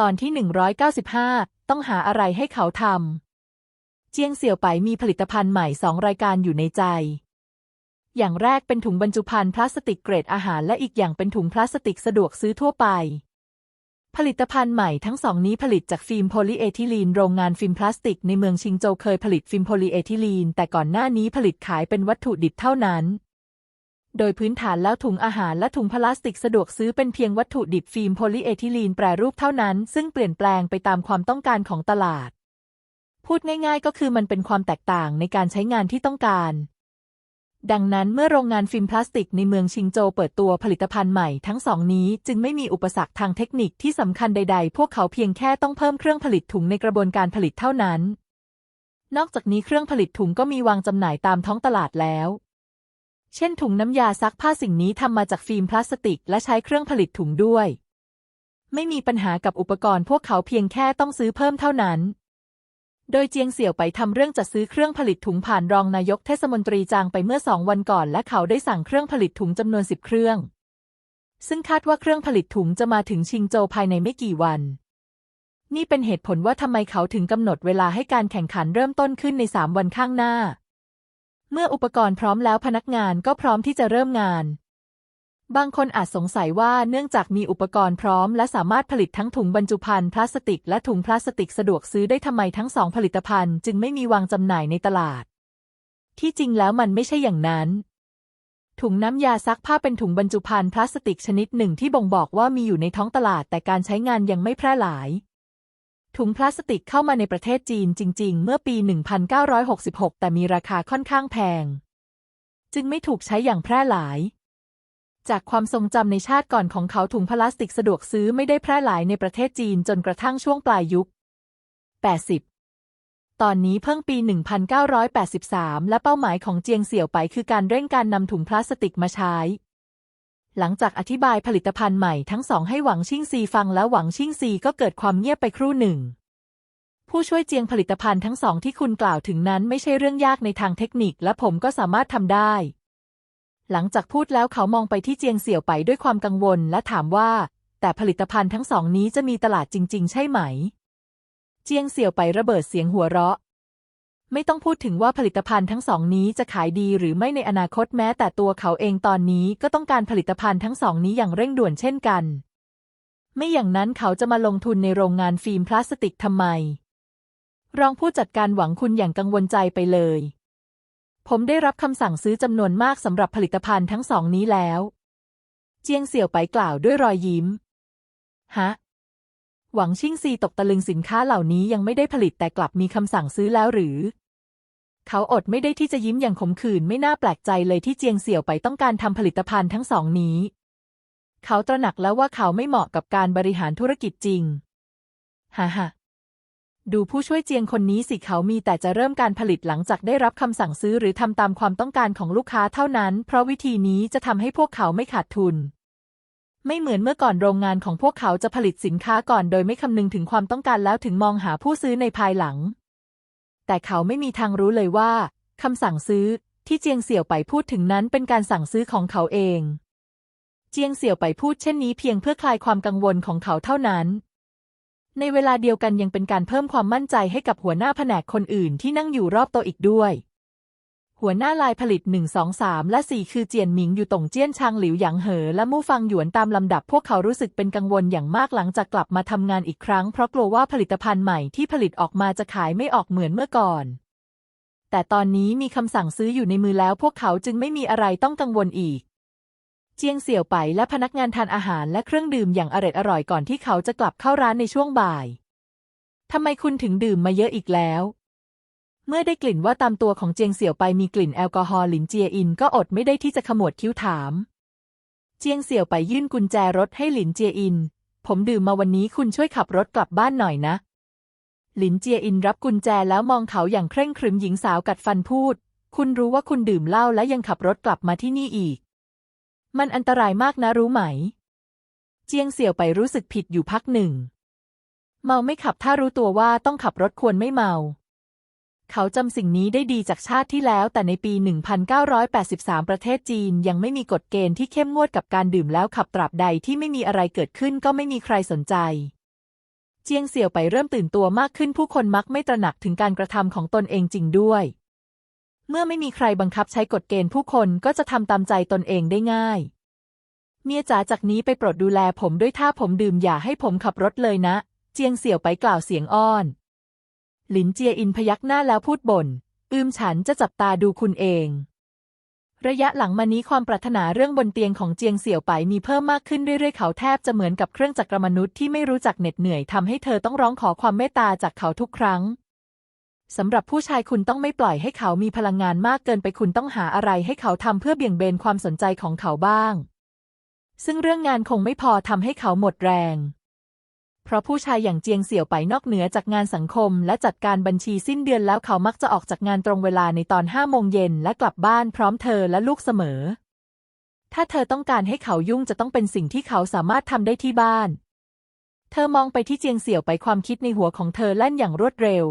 ตอนที่ 195 ต้องหาอะไรให้เขาทำ เจียงเสี่ยวไปมีผลิตภัณฑ์ใหม่สองรายการอยู่ในใจ อย่างแรกเป็นถุงบรรจุภัณฑ์พลาสติกเกรดอาหารและอีกอย่างเป็นถุงพลาสติกสะดวกซื้อทั่วไป ผลิตภัณฑ์ใหม่ทั้งสองนี้ผลิตจากฟิล์มโพลีเอทิลีน โรงงานฟิล์มพลาสติกในเมืองชิงโจวเคยผลิตฟิล์มโพลีเอทิลีน แต่ก่อนหน้านี้ผลิตขายเป็นวัตถุดิบเท่านั้น โดยพื้นฐานแล้วถุงอาหารและถุงพลาสติกสะดวกซื้อเป็นเพียงวัตถุดิบฟิล์มโพลีเอทิลีนแปรรูปเท่านั้น ซึ่งเปลี่ยนแปลงไปตามความต้องการของตลาด พูดง่ายๆ ก็คือมันเป็นความแตกต่างในการใช้งานที่ต้องการ ดังนั้นเมื่อโรงงานฟิล์มพลาสติกในเมืองชิงโจวเปิดตัวผลิตภัณฑ์ใหม่ทั้งสองนี้ จึงไม่มีอุปสรรคทางเทคนิคที่สำคัญใด ๆ พวกเขาเพียงแค่ต้องเพิ่มเครื่องผลิตถุงในกระบวนการผลิตเท่านั้น นอกจากนี้เครื่องผลิตถุงก็มีวางจำหน่ายตามท้องตลาดแล้ว เช่นถุงน้ำยาซักผ้าสิ่งนี้ทำมาจากฟิล์มพลาสติก และใช้เครื่องผลิตถุงด้วย ไม่มีปัญหากับอุปกรณ์พวกเขาเพียงแค่ต้องซื้อเพิ่มเท่านั้น โดยเจียงเสี่ยวไปทำเรื่องจัดซื้อเครื่องผลิตถุงผ่านรองนายกเทศมนตรีจางไปเมื่อสองวันก่อน และเขาได้สั่งเครื่องผลิตถุงจำนวนสิบเครื่อง ซึ่งคาดว่าเครื่องผลิตถุงจะมาถึงชิงโจวภายในไม่กี่วัน นี่เป็นเหตุผลว่าทำไมเขาถึงกำหนดเวลาให้การแข่งขันเริ่มต้นขึ้นในสามวันข้างหน้า เมื่ออุปกรณ์พร้อมแล้วพนักงานก็พร้อมที่จะเริ่มงาน บางคนอาจสงสัยว่าเนื่องจากมีอุปกรณ์พร้อม และสามารถผลิตทั้งถุงบรรจุภัณฑ์พลาสติก และถุงพลาสติกสะดวกซื้อได้ทำไมทั้งสองผลิตภัณฑ์จึงไม่มีวางจำหน่ายในตลาด ที่จริงแล้วมันไม่ใช่อย่างนั้นถุงน้ำยาซักผ้าเป็นถุงบรรจุภัณฑ์พลาสติกชนิดหนึ่งที่บ่งบอกว่ามีอยู่ในท้องตลาดแต่การใช้งานยังไม่แพร่หลาย ถุงพลาสติกเข้ามาในประเทศจีนจริง ๆ เมื่อปี 1966 แต่มีราคาค่อนข้างแพง จึงไม่ถูกใช้อย่างแพร่หลาย จากความทรงจำในชาติก่อนของเขาถุงพลาสติกสะดวกซื้อไม่ได้แพร่หลายในประเทศจีนจนกระทั่งช่วงปลายยุค 80ตอนนี้เพิ่งปี 1983 และเป้าหมายของเจียงเสี่ยวไปคือการเร่งการนำถุงพลาสติกมาใช้ หลังจากอธิบายผลิตภัณฑ์ใหม่ทั้งสองให้หวังชิ่งซีฟังแล้วหวังชิ่งซีก็เกิดความเงียบไปครู่หนึ่ง ผู้ช่วยเจียงผลิตภัณฑ์ทั้งสองที่คุณกล่าวถึงนั้นไม่ใช่เรื่องยากในทางเทคนิคและผมก็สามารถทำได้ หลังจากพูดแล้วเขามองไปที่เจียงเสี่ยวไปด้วยความกังวลและถามว่า แต่ผลิตภัณฑ์ทั้งสองนี้จะมีตลาดจริง ๆ ใช่ไหม เจียงเสี่ยวไประเบิดเสียงหัวเราะ ไม่ต้องพูดถึงว่าผลิตภัณฑ์ทั้งสองนี้จะขายดีหรือไม่ในอนาคตแม้แต่ตัวเขาเองตอนนี้ก็ต้องการผลิตภัณฑ์ทั้งสองนี้อย่างเร่งด่วนเช่นกัน ไม่อย่างนั้นเขาจะมาลงทุนในโรงงานฟิล์มพลาสติกทำไม รองผู้จัดการหวังคุณอย่างกังวลใจไปเลย ผมได้รับคำสั่งซื้อจำนวนมากสำหรับผลิตภัณฑ์ทั้งสองนี้แล้ว เจียงเสี่ยวไปกล่าวด้วยรอยยิ้ม ฮะหวังชิ่งซีตกตะลึงสินค้าเหล่านี้ยังไม่ได้ผลิตแต่กลับมีคำสั่งซื้อแล้วหรือ เขาอดไม่ได้ที่จะยิ้มอย่างขมขื่นไม่น่าแปลกใจเลยที่เจียงเสี่ยวไปต้องการทำผลิตภัณฑ์ทั้งสองนี้ เขาตระหนักแล้วว่าเขาไม่เหมาะกับการบริหารธุรกิจจริงฮ่าฮ่าดูผู้ช่วยเจียงคนนี้สิเขามีแต่จะเริ่มการผลิตหลังจากได้รับคำสั่งซื้อหรือทำตามความต้องการของลูกค้าเท่านั้น เพราะวิธีนี้จะทำให้พวกเขาไม่ขาดทุน ไม่เหมือนเมื่อก่อนโรงงานของพวกเขาจะผลิตสินค้าก่อน โดยไม่คำนึงถึงความต้องการแล้วถึงมองหาผู้ซื้อในภายหลัง แต่เขาไม่มีทางรู้เลยว่าคำสั่งซื้อที่เจียงเสี่ยวไปพูดถึงนั้นเป็นการสั่งซื้อของเขาเอง เจียงเสี่ยวไปพูดเช่นนี้เพียงเพื่อคลายความกังวลของเขาเท่านั้น ในเวลาเดียวกันยังเป็นการเพิ่มความมั่นใจให้กับหัวหน้าแผนกคนอื่นที่นั่งอยู่รอบโต๊ะอีกด้วย หัวหน้าลายผลิต 1 2 3 และ 4 คือเจียนหมิงอยู่ตงเจี้ยนชางหลิวหยางเหอ และมู่ฟังหยวนตามลำดับพวกเขารู้สึกเป็นกังวลอย่างมากหลังจากกลับมาทำงานอีกครั้งเพราะกลัวว่าผลิตภัณฑ์ใหม่ที่ผลิตออกมาจะขายไม่ออกเหมือนเมื่อก่อน แต่ตอนนี้มีคำสั่งซื้ออยู่ในมือแล้วพวกเขาจึงไม่มีอะไรต้องกังวลอีก เจียงเสี่ยวไปและพนักงานทานอาหารและเครื่องดื่มอย่างอร็ดอร่อยก่อนที่เขาจะกลับเข้าร้านในช่วงบ่ายทำไมคุณถึงดื่มมาเยอะอีกแล้ว เมื่อได้กลิ่นว่าตามตัวของเจียงเสี่ยวไปมีกลิ่นแอลกอฮอล์หลินเจียอินก็อดไม่ได้ที่จะขมวดคิ้วถาม เจียงเสี่ยวไปยื่นกุญแจรถให้หลินเจียอิน ผมดื่มมาวันนี้คุณช่วยขับรถกลับบ้านหน่อยนะ หลินเจียอินรับกุญแจแล้วมองเขาอย่างเคร่งครึมหญิงสาวกัดฟันพูด คุณรู้ว่าคุณดื่มเหล้าและยังขับรถกลับมาที่นี่อีก มันอันตรายมากนะรู้ไหม เจียงเสี่ยวไปรู้สึกผิดอยู่พักหนึ่ง เมาไม่ขับถ้ารู้ตัวว่าต้องขับรถควรไม่เมา เขาจำสิ่งนี้ได้ดีจากชาติที่แล้ว แต่ในปี 1983 ประเทศจีนยังไม่มีกฎเกณฑ์ที่เข้มงวดกับการดื่มแล้วขับตราบใดที่ไม่มีอะไรเกิดขึ้นก็ไม่มีใครสนใจ เจียงเสี่ยวไปเริ่มตื่นตัวมากขึ้นผู้คนมักไม่ตระหนักถึงการกระทำของตนเองจริงด้วย เมื่อไม่มีใครบังคับใช้กฎเกณฑ์ผู้คนก็จะทำตามใจตนเองได้ง่าย เมียจ๋าจากนี้ไปโปรดดูแลผมด้วยถ้าผมดื่มอย่าให้ผมขับรถเลยนะ เจียงเสี่ยวไปกล่าวเสียงอ้อน หลินเจียอินพยักหน้าแล้วพูดบ่นอืมฉันจะจับตาดูคุณเอง ระยะหลังมานี้ความปรารถนาเรื่องบนเตียงของเจียงเสี่ยวไปมีเพิ่มมากขึ้นเรื่อยๆเขาแทบจะเหมือนกับเครื่องจักรมนุษย์ที่ไม่รู้จักเหน็ดเหนื่อยทำให้เธอต้องร้องขอความเมตตาจากเขาทุกครั้งสำหรับผู้ชายคุณต้องไม่ปล่อยให้เขามีพลังงานมากเกินไปคุณต้องหาอะไรให้เขาทำเพื่อเบี่ยงเบนความสนใจของเขาบ้าง ซึ่งเรื่องงานคงไม่พอทำให้เขาหมดแรง เพราะผู้ชายอย่างเจียงเสี่ยวไปนอกเหนือจากงานสังคม และจัดการบัญชีสิ้นเดือนแล้วเขามักจะออกจากงานตรงเวลาในตอนห้าโมงเย็นและกลับบ้านพร้อมเธอและลูกเสมอ ถ้าเธอต้องการให้เขายุ่งจะต้องเป็นสิ่งที่เขาสามารถทำได้ที่บ้าน เธอมองไปที่เจียงเสี่ยวไปความคิดในหัวของเธอแล่นอย่างรวดเร็ว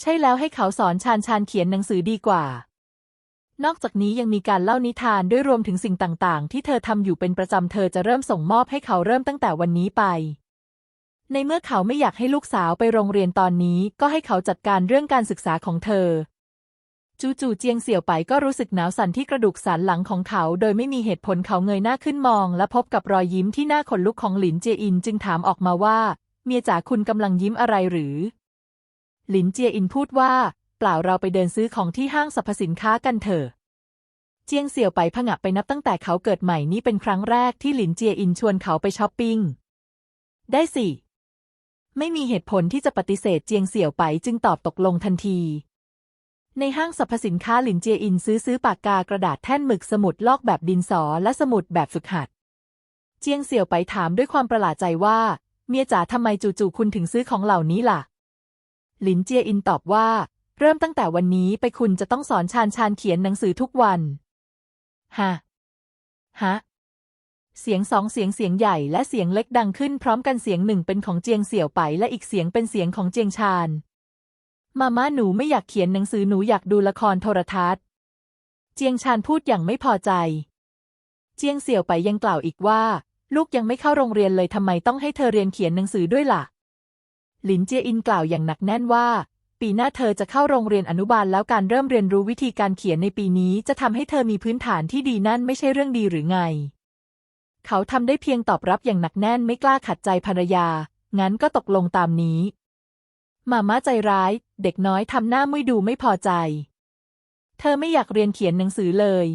ใช่แล้วให้เขาสอนชาญชาญเขียนหนังสือดีกว่า นอกจากนี้ยังมีการเล่านิทานด้วยรวมถึงสิ่งต่าง ๆ ที่เธอทำอยู่เป็นประจำเธอจะเริ่มส่งมอบให้เขาเริ่มตั้งแต่วันนี้ไป ในเมื่อเขาไม่อยากให้ลูกสาวไปโรงเรียนตอนนี้ ก็ให้เขาจัดการเรื่องการศึกษาของเธอ จู่ๆเจียงเสี่ยวไปก็รู้สึกหนาวสั่นที่กระดูกสันหลังของเขา โดยไม่มีเหตุผลเขาเงยหน้าขึ้นมอง และพบกับรอยยิ้มที่น่าขนลุกของหลินเจียอินจึงถามออกมาว่า เมียจ๋าคุณกำลังยิ้มอะไรหรือ หลินเจียอินพูดว่า เปล่าเราไปเดินซื้อของที่ห้างสรรพสินค้ากันเถอะเจียงเสี่ยวไปผงะไปนับตั้งแต่เขาเกิดใหม่นี่เป็นครั้งแรกที่หลินเจียอินชวนเขาไปช้อปปิ้ง ได้สิ ไม่มีเหตุผลที่จะปฏิเสธเจียงเสี่ยวไปจึงตอบตกลงทันที ในห้างสรรพสินค้าหลินเจียอินซื้อซื้อปากกากระดาษแท่นหมึกสมุดลอกแบบดินสอและสมุดแบบฝึกหัด เจียงเสี่ยวไปถามด้วยความประหลาดใจว่า เมียจ๋าทำไมจู่ๆคุณถึงซื้อของเหล่านี้ล่ะ หลินเจียอินตอบว่า เริ่มตั้งแต่วันนี้ไปคุณจะต้องสอนชาญชาญเขียนหนังสือทุกวันฮะฮะ เสียงสองเสียงเสียงใหญ่และเสียงเล็กดังขึ้นพร้อมกันเสียงหนึ่งเป็นของเจียงเสี่ยวไป และอีกเสียงเป็นเสียงของเจียงชาญมาม่าหนูไม่อยากเขียนหนังสือหนูอยากดูละครโทรทัศน์ เจียงชาญพูดอย่างไม่พอใจ เจียงเสี่ยวไปยังกล่าวอีกว่า ลูกยังไม่เข้าโรงเรียนเลยทำไมต้องให้เธอเรียนเขียนหนังสือด้วยล่ะ หลินเจียอินกล่าวอย่างหนักแน่นว่า ปีหน้าเธอจะเข้าโรงเรียนอนุบาลแล้วการเริ่มเรียนรู้วิธีการเขียนในปีนี้ จะทำให้เธอมีพื้นฐานที่ดีนั่นไม่ใช่เรื่องดีหรือไง เขาทำได้เพียงตอบรับอย่างหนักแน่นไม่กล้าขัดใจภรรยา งั้นก็ตกลงตามนี้ มาม่าใจร้าย เด็กน้อยทำหน้ามุยดูไม่พอใจ เธอไม่อยากเรียนเขียนหนังสือเลย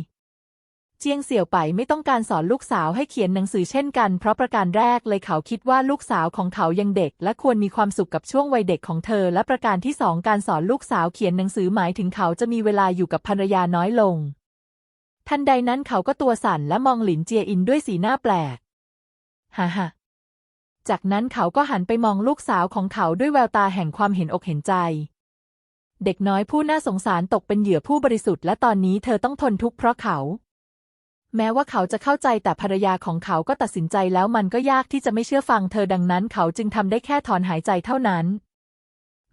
เจียงเสี่ยวไปไม่ต้องการสอนลูกสาวให้เขียนหนังสือเช่นกัน เพราะประการแรกเลยเขาคิดว่าลูกสาวของเขายังเด็ก และควรมีความสุขกับช่วงวัยเด็กของเธอ และประการที่สองการสอนลูกสาวเขียนหนังสือหมายถึงเขาจะมีเวลาอยู่กับภรรยาน้อยลง ทันใดนั้นเขาก็ตัวสั่นและมองหลินเจียอินด้วยสีหน้าแปลกฮ่าฮ่าจากนั้นเขาก็หันไปมองลูกสาวของเขาด้วยแววตาแห่งความเห็นอกเห็นใจ เด็กน้อยผู้น่าสงสารตกเป็นเหยื่อผู้บริสุทธิ์และตอนนี้เธอต้องทนทุกข์เพราะเขา แม้ว่าเขาจะเข้าใจแต่ภรรยาของเขาก็ตัดสินใจแล้วมันก็ยากที่จะไม่เชื่อฟังเธอดังนั้น เขาจึงทำได้แค่ถอนหายใจเท่านั้น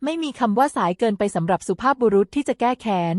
ไม่มีคำว่าสายเกินไปสำหรับสุภาพบุรุษที่จะแก้แค้น